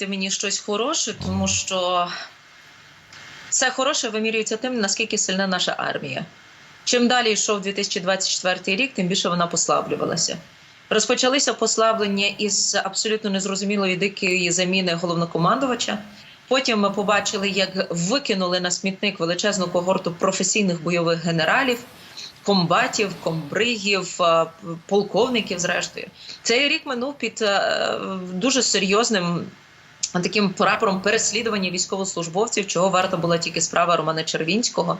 мені щось хороше, тому що все хороше вимірюється тим, наскільки сильна наша армія. Чим далі йшов 2024 рік, тим більше вона послаблювалася. Розпочалися послаблення із абсолютно незрозумілої дикої заміни головнокомандувача. Потім ми побачили, як викинули на смітник величезну когорту професійних бойових генералів, комбатів, комбригів, е, полковників. Зрештою, цей рік минув під е, дуже серйозним таким прапором переслідування військовослужбовців, чого варта була тільки справа Романа Червінського.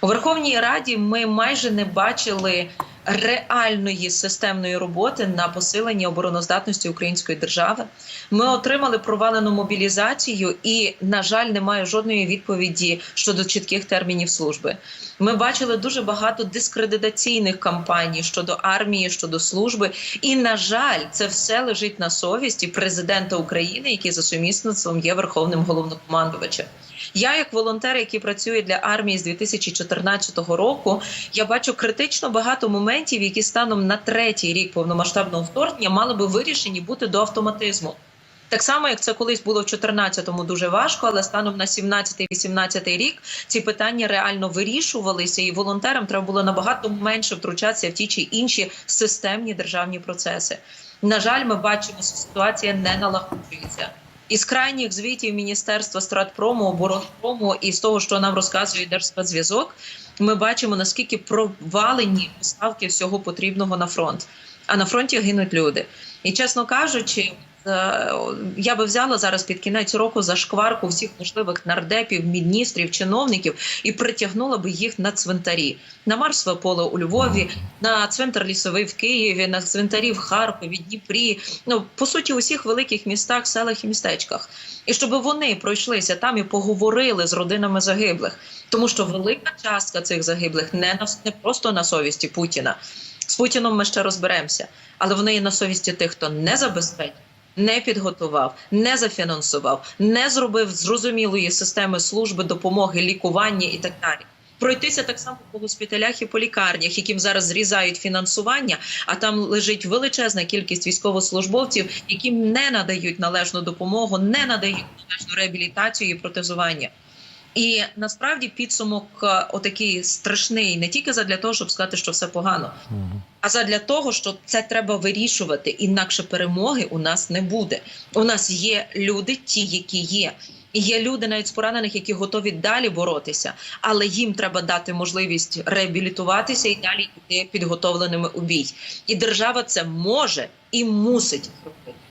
У Верховній Раді ми майже не бачили реальної системної роботи на посилення обороноздатності української держави. Ми отримали провалену мобілізацію, і, на жаль, немає жодної відповіді щодо чітких термінів служби. Ми бачили дуже багато дискредитаційних кампаній щодо армії, щодо служби. І, на жаль, це все лежить на совісті президента України, який за сумісництвом є верховним головнокомандувачем. Я, як волонтер, який працює для армії з 2014 року, я бачу критично багато моментів, які станом на третій рік повномасштабного вторгнення мали би вирішені бути до автоматизму. Так само, як це колись було в 14-му дуже важко, але станом на 17-18 рік ці питання реально вирішувалися, і волонтерам треба було набагато менше втручатися в ті чи інші системні державні процеси. На жаль, ми бачимо, що ситуація не налагоджується. Із крайніх звітів Міністерства стратпрому, оборонпрому і з того, що нам розказує Держспецзв'язок, ми бачимо наскільки провалені поставки всього потрібного на фронт. А на фронті гинуть люди. І чесно кажучи, я би взяла зараз під кінець року за шкварку всіх можливих нардепів, міністрів, чиновників і притягнула би їх на цвинтарі на Марсове поле у Львові, на цвинтар лісовий в Києві, на цвинтарі в Харкові, Дніпрі. Ну по суті, у всіх великих містах, селах і містечках. І щоб вони пройшлися там і поговорили з родинами загиблих, тому що велика частка цих загиблих не на не просто на совісті Путіна. З Путіном ми ще розберемося, але вони є на совісті тих, хто не забезпечив, не підготував, не зафінансував, не зробив зрозумілої системи служби, допомоги, лікування і так далі. Пройтися так само по госпіталях і по лікарнях, яким зараз зрізають фінансування, а там лежить величезна кількість військовослужбовців, яким не надають належну допомогу, не надають належну реабілітацію і протезування. І насправді підсумок е, отакий страшний не тільки задля того, щоб сказати, що все погано, а задля того, що це треба вирішувати. Інакше перемоги у нас не буде. У нас є люди, ті, які є. І є люди навіть з поранених, які готові далі боротися, але їм треба дати можливість реабілітуватися і далі йти підготовленими у бій. І держава це може і мусить робити.